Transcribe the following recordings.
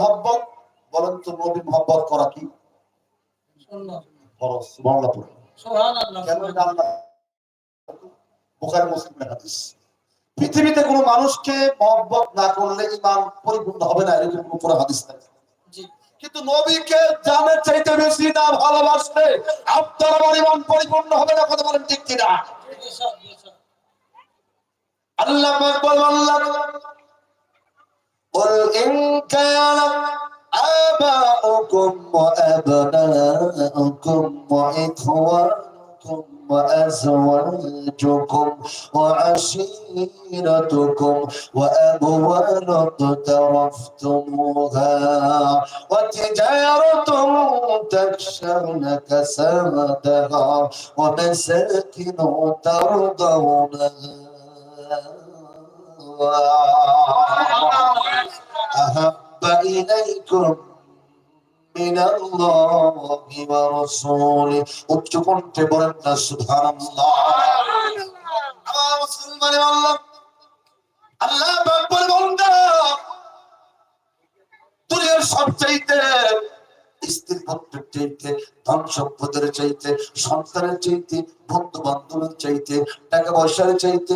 মহব্বত বলেন তো নবী মহব্বত করা কি? পৃথিবীতে কোনো মানুষকে মহব্বত না করলে ইমান পরিপূর্ণ হবে না এরকম কোনো হাদিস নাই। কিন্তু নবীকে জানের চাইতে বেশি না ভালোবাসলে আপনার আমার ইমান পরিপূর্ণ হবে না কথা বলেন ঠিক কিনা? আল্লাহ আল্লাহ إن كان آباؤكم وأبناؤكم وإخوانكم وأزواجكم وعشيرتكم وأموال اقترفتموها وتجارة تخشون كسادها ومساكن ترضونها إليكم من الله ورسوله উচ্চ কণ্ঠে বলেন না সুবহানাল্লাহ আমার মুসলমান আল্লাহ আল্লাহ পাক বলে বান্দা দুনিয়ার সবচাইতে স্ত্রী পুত্রের চাইতে ধন সম্পদের চাইতে সন্তানের চাইতে বন্ধু বান্ধবের চাইতে টাকা পয়সার চাইতে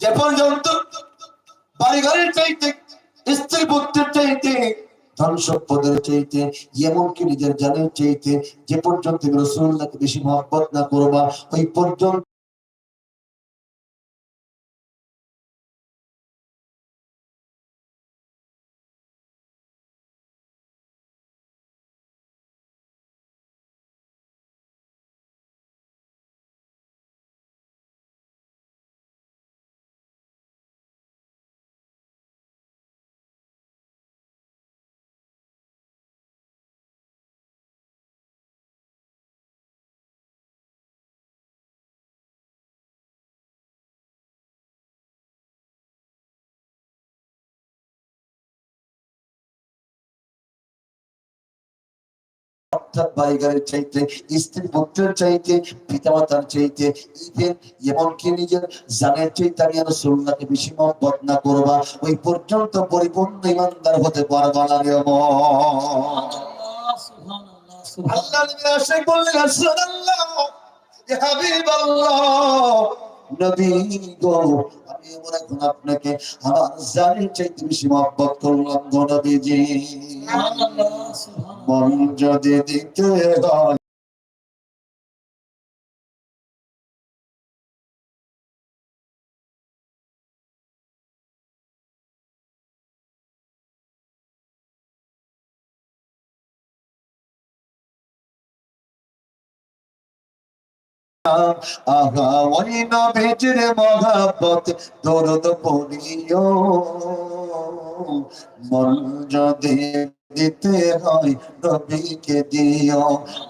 যে পর্যন্ত বাড়ি ঘরের চাইতে স্ত্রী পুত্রের চাইতে, ধন সম্পদের চাইতে, এমনকি নিজের জানের চাইতে, যে পর্যন্ত রসুল্লাহকে বেশি মহব্বত না করবা, ওই পর্যন্ত অর্থাৎ বাড়ি গাড়ির চাইতে, স্ত্রী পুত্রের চাইতে, পিতামাতার চাইতে ইভেন এমনকি নিজের জানের চাইতে আমি রসুল্লাহকে বেশি মহব্বত না করবা, ওই পর্যন্ত পরিপূর্ণ ইমানদার হতে পারবা না রে আল্লাহ বললেন ইয়া হাবিবাল্লাহ। নবী গো আমি এমন এখন আপনাকে আমার জানের চাইতে বেশি মহব্বত করলাম গো নবীজি। মন যদি দিতে হয় আহা, ওই দরদ পড়িও। মন যদি দিতে হয়, নবীকে দিও।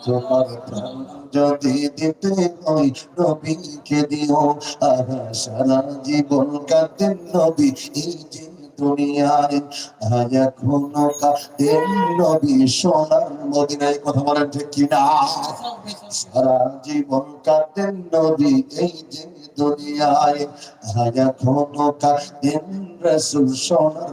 তোমার প্রাণ যদি দিতে হয়, নবীকে দিও। আহা, সারা জীবন কাঁদেন নবী দুনিয়ায়। আজ এখনও কাঁদেন নবী সোনার মদিনায় কথা বলেন ঠিক কিনা? সারা জীবন কাটেন রসুল সোনার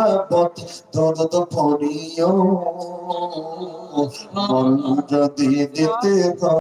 মহব্বত দরদ পড়িও। মন যদি দিতে